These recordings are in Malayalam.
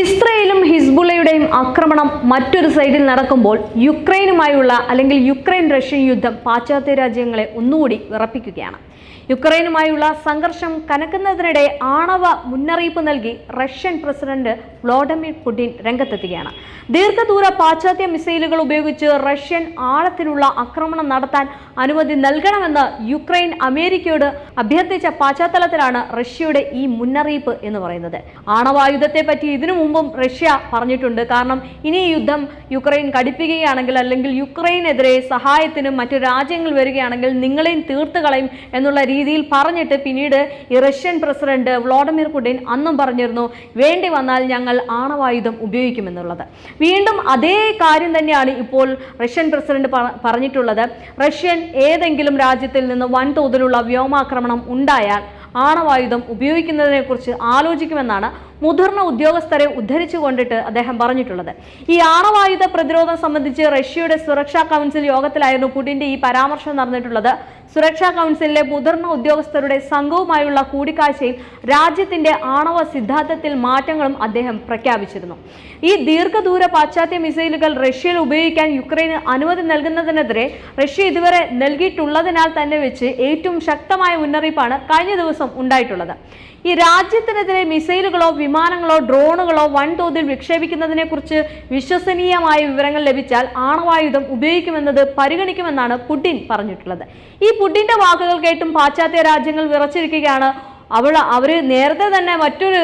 ഇസ്രയേലും ഹിസ്ബുള്ളയുടെയും ആക്രമണം മറ്റൊരു സൈഡിൽ നടക്കുമ്പോൾ യുക്രൈനുമായുള്ള അല്ലെങ്കിൽ യുക്രൈൻ റഷ്യൻ യുദ്ധം പാശ്ചാത്യ രാജ്യങ്ങളെ ഒന്നുകൂടി വിറപ്പിക്കുകയാണ്. യുക്രൈനുമായുള്ള സംഘർഷം കനക്കുന്നതിനിടെ ആണവ മുന്നറിയിപ്പ് നൽകി റഷ്യൻ പ്രസിഡന്റ് വ്ളാഡിമിർ പുടിൻ രംഗത്തെത്തുകയാണ്. ദീർഘദൂര പാശ്ചാത്യ മിസൈലുകൾ ഉപയോഗിച്ച് റഷ്യൻ ആഴത്തിലുള്ള ആക്രമണം നടത്താൻ അനുമതി നൽകണമെന്ന് യുക്രൈൻ അമേരിക്കയോട് അഭ്യർത്ഥിച്ച പശ്ചാത്തലത്തിലാണ് റഷ്യയുടെ ഈ മുന്നറിയിപ്പ് എന്ന് പറയുന്നത്. ആണവായുധത്തെ പറ്റി ഇതിനു മുമ്പും റഷ്യ പറഞ്ഞിട്ടുണ്ട്. കാരണം ഇനി യുദ്ധം യുക്രൈൻ കടുപ്പിക്കുകയാണെങ്കിൽ അല്ലെങ്കിൽ യുക്രൈനെതിരെ സഹായത്തിനും മറ്റു രാജ്യങ്ങൾ വരികയാണെങ്കിൽ നിങ്ങളെയും തീർത്തു കളയും എന്നുള്ള രീതിയിൽ പറഞ്ഞിട്ട് പിന്നീട് ഈ റഷ്യൻ പ്രസിഡന്റ് വ്ളാഡിമിർ പുടിൻ അന്നും പറഞ്ഞിരുന്നു വേണ്ടി വന്നാൽ ഞങ്ങൾ ആണവായുധം ഉപയോഗിക്കുമെന്നുള്ളത്. വീണ്ടും അതേ കാര്യം തന്നെയാണ് ഇപ്പോൾ റഷ്യൻ പ്രസിഡന്റ് പറഞ്ഞിട്ടുള്ളത്. റഷ്യൻ ഏതെങ്കിലും രാജ്യത്തിൽ നിന്ന് വൻതോതിലുള്ള വ്യോമാക്രമണം ഉണ്ടായാൽ ആണവായുധം ഉപയോഗിക്കുന്നതിനെക്കുറിച്ച് ആലോചിക്കുമെന്നാണ് മുതിർന്ന ഉദ്യോഗസ്ഥരെ ഉദ്ധരിച്ചു കൊണ്ടിട്ട് അദ്ദേഹം പറഞ്ഞിട്ടുള്ളത്. ഈ ആണവായുധ പ്രതിരോധം സംബന്ധിച്ച് റഷ്യയുടെ സുരക്ഷാ കൗൺസിൽ യോഗത്തിലായിരുന്നു പുടിന്റെ ഈ പരാമർശം നടന്നിട്ടുള്ളത്. സുരക്ഷാ കൗൺസിലിലെ മുതിർന്ന ഉദ്യോഗസ്ഥരുടെ സംഘവുമായുള്ള കൂടിക്കാഴ്ചയിൽ രാജ്യത്തിന്റെ ആണവ സിദ്ധാന്തത്തിൽ മാറ്റങ്ങളും അദ്ദേഹം പ്രഖ്യാപിച്ചിരുന്നു. ഈ ദീർഘദൂര പാശ്ചാത്യ മിസൈലുകൾ റഷ്യയിൽ ഉപയോഗിക്കാൻ യുക്രൈന് അനുമതി നൽകുന്നതിനെതിരെ റഷ്യ ഇതുവരെ നൽകിയിട്ടുള്ളതിനാൽ തന്നെ വെച്ച് ഏറ്റവും ശക്തമായ മുന്നറിയിപ്പാണ് കഴിഞ്ഞ ദിവസം ഉണ്ടായിട്ടുള്ളത്. ഈ രാജ്യത്തിനെതിരെ മിസൈലുകളോ വിമാനങ്ങളോ ഡ്രോണുകളോ വൻതോതിൽ വിക്ഷേപിക്കുന്നതിനെ കുറിച്ച് വിശ്വസനീയമായ വിവരങ്ങൾ ലഭിച്ചാൽ ആണവായുധം ഉപയോഗിക്കുമെന്നത് പരിഗണിക്കുമെന്നാണ് പുടിൻ പറഞ്ഞിട്ടുള്ളത്. ഈ പുടിന്റെ വാക്കുകൾ കേട്ടും പാശ്ചാത്യ രാജ്യങ്ങൾ വിറച്ചിരിക്കുകയാണ്. അവൾ അവർ നേരത്തെ തന്നെ മറ്റൊരു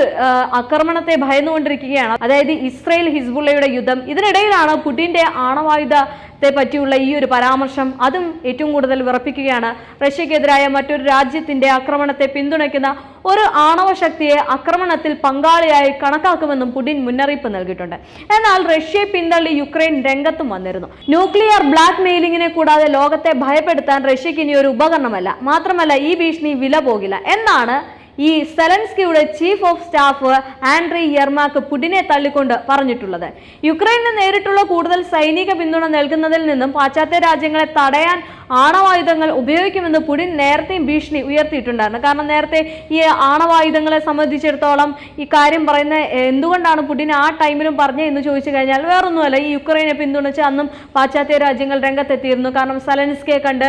ആക്രമണത്തെ ഭയന്നുകൊണ്ടിരിക്കുകയാണ്. അതായത് ഇസ്രയേൽ ഹിസ്ബുള്ളയുടെ യുദ്ധം. ഇതിനിടയിലാണ് പുടിന്റെ ആണവായുധത്തെ പറ്റിയുള്ള ഈ ഒരു പരാമർശം അതും ഏറ്റവും കൂടുതൽ വിറപ്പിക്കുകയാണ്. റഷ്യക്കെതിരായ മറ്റൊരു രാജ്യത്തിന്റെ ആക്രമണത്തെ പിന്തുണയ്ക്കുന്ന ഒരു ആണവ ശക്തിയെ ആക്രമണത്തിൽ പങ്കാളിയായി കണക്കാക്കുമെന്നും പുടിൻ മുന്നറിയിപ്പ് നൽകിയിട്ടുണ്ട്. എന്നാൽ റഷ്യയെ പിന്തള്ളി യുക്രൈൻ രംഗത്തും വന്നിരുന്നു. ന്യൂക്ലിയർ ബ്ലാക്ക് മെയിലിങ്ങിനെ കൂടാതെ ലോകത്തെ ഭയപ്പെടുത്താൻ റഷ്യക്ക് ഇനി ഒരു ഉപകരണമല്ല. മാത്രമല്ല ഈ ഭീഷണി വില പോകില്ല. എന്നാണ് ഈ സെലൻസ്കിയുടെ chief of staff Andriy Yermak പുടിനെ തള്ളിക്കൊണ്ട് പറഞ്ഞിട്ടുള്ളത്. യുക്രൈന് നേരിട്ടുള്ള കൂടുതൽ സൈനിക പിന്തുണ നൽകുന്നതിൽ നിന്നും പാശ്ചാത്യ രാജ്യങ്ങളെ തടയാൻ ആണവായുധങ്ങൾ ഉപയോഗിക്കുമെന്ന് പുടിൻ നേരത്തെയും ഭീഷണി ഉയർത്തിയിട്ടുണ്ടായിരുന്നു. കാരണം നേരത്തെ ഈ ആണവായുധങ്ങളെ സംബന്ധിച്ചിടത്തോളം ഈ കാര്യം പറയുന്ന എന്തുകൊണ്ടാണ് പുടിൻ ആ ടൈമിലും പറഞ്ഞത് എന്ന് ചോദിച്ചു കഴിഞ്ഞാൽ വേറൊന്നുമല്ല. ഈ യുക്രൈനെ പിന്തുണച്ച് അന്നും പാശ്ചാത്യ രാജ്യങ്ങൾ രംഗത്തെത്തിയിരുന്നു. കാരണം സെലൻസ്കിയെ കണ്ട്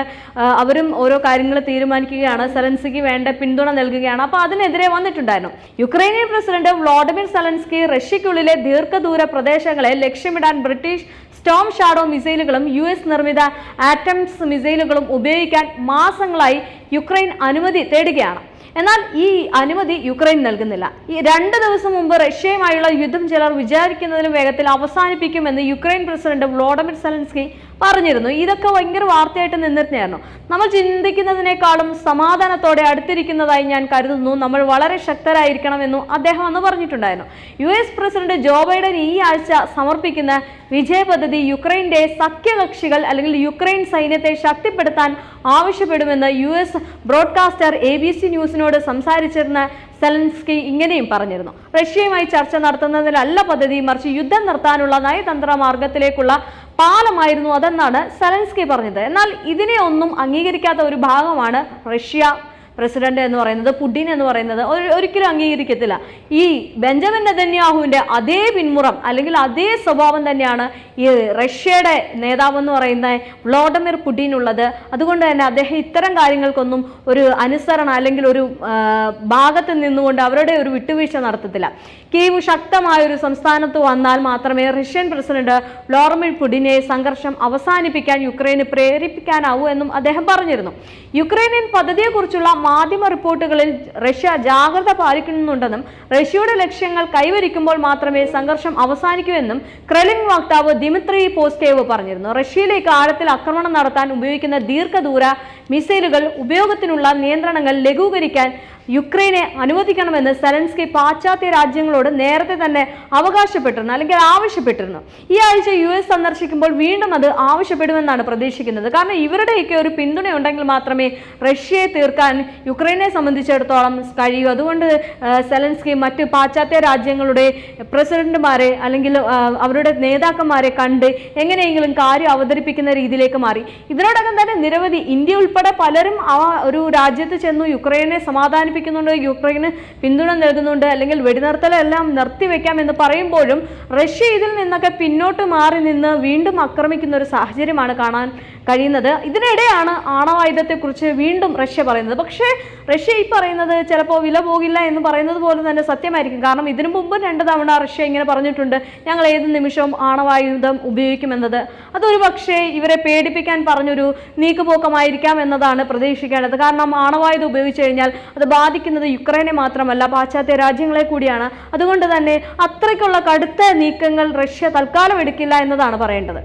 അവരും ഓരോ കാര്യങ്ങൾ തീരുമാനിക്കുകയാണ്. സെലൻസ്കിക്ക് വേണ്ട പിന്തുണ നൽകുകയാണ്. അപ്പോൾ അതിനെതിരെ വന്നിട്ടുണ്ടായിരുന്നു. യുക്രൈനിയൻ പ്രസിഡന്റ് വ്ളാഡിമിർ സലൻസ്കി റഷ്യക്കുള്ളിലെ ദീർഘദൂര പ്രദേശങ്ങളെ ലക്ഷ്യമിടാൻ ബ്രിട്ടീഷ് സ്റ്റോം ഷാഡോ മിസൈലുകളും യു എസ് നിർമ്മിത ആറ്റംസ് മിസൈലുകളും ഉപയോഗിക്കാൻ മാസങ്ങളായി യുക്രൈൻ അനുമതി തേടുകയാണ്. എന്നാൽ ഈ അനുമതി യുക്രൈൻ നൽകുന്നില്ല. ഈ രണ്ട് ദിവസം മുമ്പ് റഷ്യയുമായുള്ള യുദ്ധം ചിലർ വിചാരിക്കുന്നതിലും വേഗത്തിൽ അവസാനിപ്പിക്കുമെന്ന് യുക്രൈൻ പ്രസിഡന്റ് വ്ളോഡമിർ സെലൻസ്കി പറഞ്ഞിരുന്നു. ഇതൊക്കെ ഭയങ്കര വാർത്തയായിട്ട് നിന്നിരുന്നായിരുന്നു നമ്മൾ ചിന്തിക്കുന്നതിനേക്കാളും സമാധാനത്തോടെ അടുത്തിരിക്കുന്നതായി ഞാൻ കരുതുന്നു. നമ്മൾ വളരെ ശക്തരായിരിക്കണമെന്നും അദ്ദേഹം അന്ന് പറഞ്ഞിട്ടുണ്ടായിരുന്നു. U S president Joe Biden ഈ ആഴ്ച സമർപ്പിക്കുന്ന വിജയ പദ്ധതി യുക്രൈന്റെ സഖ്യകക്ഷികൾ അല്ലെങ്കിൽ യുക്രൈൻ സൈന്യത്തെ ശക്തിപ്പെടുത്താൻ ആവശ്യപ്പെടുമെന്ന് U S broadcaster A B C ന്യൂസിനോട് സംസാരിച്ചിരുന്ന സെലൻസ്കി ഇങ്ങനെയും പറഞ്ഞിരുന്നു. റഷ്യയുമായി ചർച്ച നടത്തുന്നതിലല്ല പദ്ധതി മറിച്ച് യുദ്ധം നിർത്താനുള്ള നയതന്ത്ര മാർഗത്തിലേക്കുള്ള പാലമായിരുന്നു അതെന്നാണ് സെലൻസ്കി പറഞ്ഞത്. എന്നാൽ ഇതിനെ ഒന്നും അംഗീകരിക്കാത്ത ഒരു ഭാഗമാണ് റഷ്യ പ്രസിഡന്റ് എന്ന് പറയുന്നത് പുടിൻ എന്ന് പറയുന്നത് ഒരു- ഒരിക്കലും അംഗീകരിക്കത്തില്ല. ഈ ബെഞ്ചമിൻ നെതന്യാഹുവിന്റെ അതേ പിന്മുറം അല്ലെങ്കിൽ അതേ സ്വഭാവം തന്നെയാണ് ഈ റഷ്യയുടെ നേതാവ് എന്ന് പറയുന്ന വ്ളോഡമിർ പുടിൻ ഉള്ളത്. അതുകൊണ്ട് തന്നെ അദ്ദേഹം ഇത്തരം കാര്യങ്ങൾക്കൊന്നും ഒരു അനുസരണ അല്ലെങ്കിൽ ഒരു ഭാഗത്ത് നിന്നുകൊണ്ട് അവരുടെ ഒരു വിട്ടുവീഴ്ച നടത്തത്തില്ല. കീവ് ശക്തമായ ഒരു സംസ്ഥാനത്ത് വന്നാൽ മാത്രമേ റഷ്യൻ പ്രസിഡന്റ് വ്ളോഡമിർ പുടിനെ സംഘർഷം അവസാനിപ്പിക്കാൻ യുക്രൈന് പ്രേരിപ്പിക്കാനാവൂ എന്നും അദ്ദേഹം പറഞ്ഞിരുന്നു. യുക്രൈനിയൻ പദ്ധതിയെക്കുറിച്ചുള്ള മാധ്യമ റിപ്പോർട്ടുകളിൽ റഷ്യ ജാഗ്രത പാലിക്കുന്നുണ്ടെന്നും റഷ്യയുടെ ലക്ഷ്യങ്ങൾ കൈവരിക്കുമ്പോൾ മാത്രമേ സംഘർഷം അവസാനിക്കൂ എന്നും ക്രെലിൻ വക്താവ് ദിമിത്രി പോസ്റ്റേവ് പറഞ്ഞിരുന്നു. റഷ്യയിലേക്ക് ആഴത്തിൽ ആക്രമണം നടത്താൻ ഉപയോഗിക്കുന്ന ദീർഘദൂര മിസൈലുകൾ ഉപയോഗത്തിനുള്ള നിയന്ത്രണങ്ങൾ ലഘൂകരിക്കാൻ യുക്രൈനെ അനുവദിക്കണമെന്ന് സെലൻസ്കി പാശ്ചാത്യ രാജ്യങ്ങളോട് നേരത്തെ തന്നെ അവകാശപ്പെട്ടിരുന്നു അല്ലെങ്കിൽ ആവശ്യപ്പെട്ടിരുന്നു. ഈ ആഴ്ച യു എസ് സന്ദർശിക്കുമ്പോൾ വീണ്ടും അത് ആവശ്യപ്പെടുമെന്നാണ് പ്രതീക്ഷിക്കുന്നത്. കാരണം ഇവരുടെയൊക്കെ ഒരു പിന്തുണ ഉണ്ടെങ്കിൽ മാത്രമേ റഷ്യയെ തീർക്കാൻ യുക്രൈനെ സംബന്ധിച്ചിടത്തോളം കഴിയൂ. അതുകൊണ്ട് സെലൻസ്കി മറ്റ് പാശ്ചാത്യ രാജ്യങ്ങളുടെ പ്രസിഡന്റുമാരെ അല്ലെങ്കിൽ അവരുടെ നേതാക്കന്മാരെ കണ്ട് എങ്ങനെയെങ്കിലും കാര്യം അവതരിപ്പിക്കുന്ന രീതിയിലേക്ക് മാറി. ഇതിനോടകം തന്നെ നിരവധി ഇന്ത്യ ഉൾപ്പെടെ പലരും ആ ഒരു രാജ്യത്ത് ചെന്നു യുക്രൈനെ സമാധാനിപ്പിക്കാൻ സമാധാനിപ്പിക്കുന്നുണ്ട് യുക്രൈന് പിന്തുണ നൽകുന്നുണ്ട് അല്ലെങ്കിൽ വെടിനിർത്തലെല്ലാം നിർത്തിവെക്കാം എന്ന് പറയുമ്പോഴും റഷ്യ ഇതിൽ നിന്നൊക്കെ പിന്നോട്ട് മാറി നിന്ന് വീണ്ടും ആക്രമിക്കുന്ന ഒരു സാഹചര്യമാണ് കാണാൻ കഴിയുന്നത്. ഇതിനിടെയാണ് ആണവായുധത്തെക്കുറിച്ച് വീണ്ടും റഷ്യ പറയുന്നത്. പക്ഷേ റഷ്യ ഈ പറയുന്നത് ചിലപ്പോൾ വില പോകില്ല എന്ന് പറയുന്നത് പോലെ തന്നെ സത്യമായിരിക്കും. കാരണം ഇതിനു മുമ്പ് രണ്ട് തവണ റഷ്യ ഇങ്ങനെ പറഞ്ഞിട്ടുണ്ട് ഞങ്ങൾ ഏത് നിമിഷവും ആണവായുധം ഉപയോഗിക്കുമെന്നത്. അതൊരു പക്ഷേ ഇവരെ പേടിപ്പിക്കാൻ പറഞ്ഞൊരു നീക്കുപോക്കമായിരിക്കാം എന്നതാണ് പ്രതീക്ഷിക്കേണ്ടത്. കാരണം ആണവായുധം ഉപയോഗിച്ചു കഴിഞ്ഞാൽ അത് ബാധിക്കുന്നത് യുക്രൈനെ മാത്രമല്ല പാശ്ചാത്യ രാജ്യങ്ങളെ കൂടിയാണ്. അതുകൊണ്ട് തന്നെ അത്രയ്ക്കുള്ള കടുത്ത നീക്കങ്ങൾ റഷ്യ തൽക്കാലം എടുക്കില്ല എന്നതാണ് പറയേണ്ടത്.